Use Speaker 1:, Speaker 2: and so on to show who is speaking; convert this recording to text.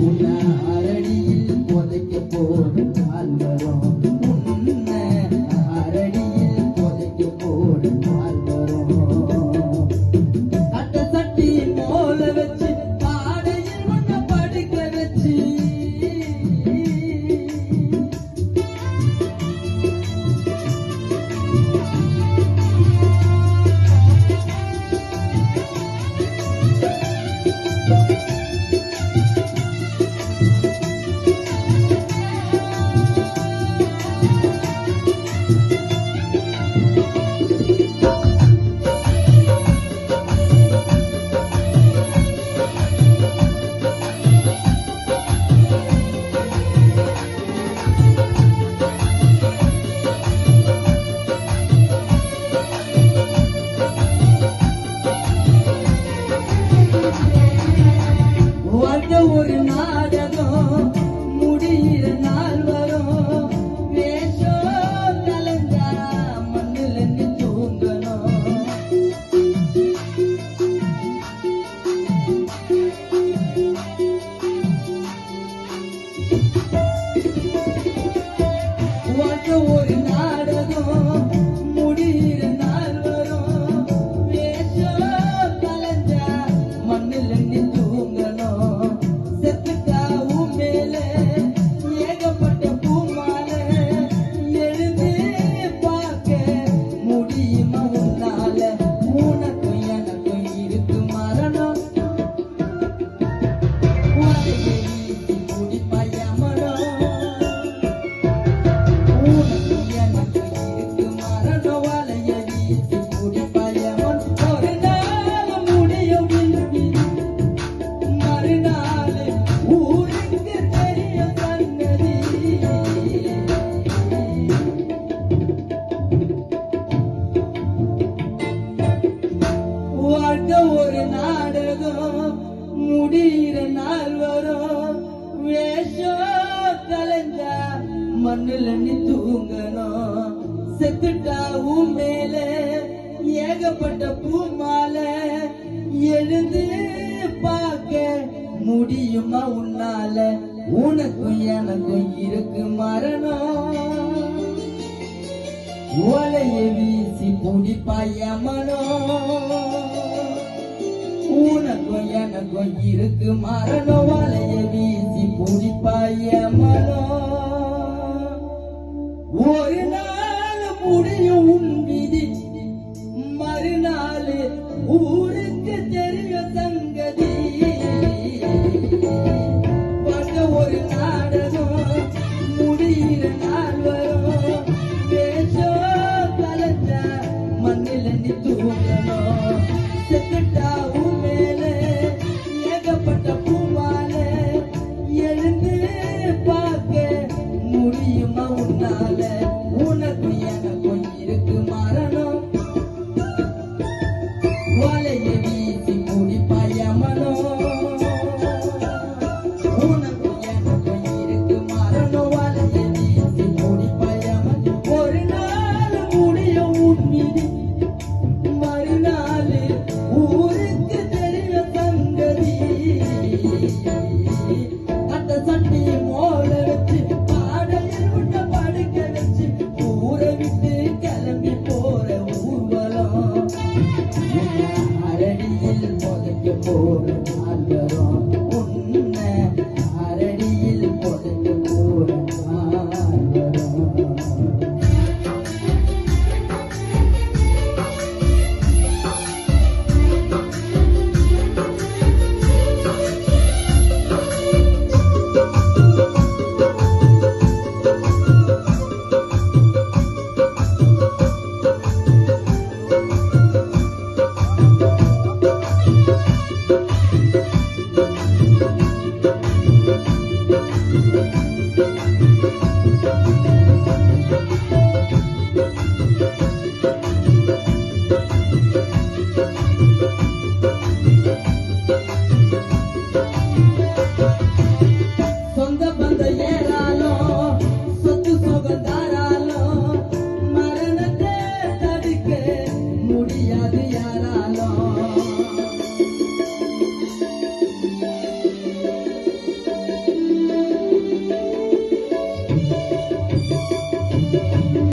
Speaker 1: Una முடிகிற நாள் வரும். வேஷம் கலைஞ்சா மண்ணுல நீ தூங்கணும். செத்துட்டா உன் மேல ஏகப்பட்ட பூமாலை எழுந்து பார்க்க முடியுமா உன்னால? உனக்கும் எனக்கும் இருக்கு மரணம். ஓலைய வீசி புடிப்பாய மனோ? உனக்கும் எனக்கும் இருக்கு மரண வலைய வீசி புடிப்பாய மனோ ஒரு நாள் முடியும் உன் விதி. மறுநாள் ஊருக்கு தெரிய சங்கதி. வாழ்க்கை ஒரு நாடகம் முடிகிற Vale.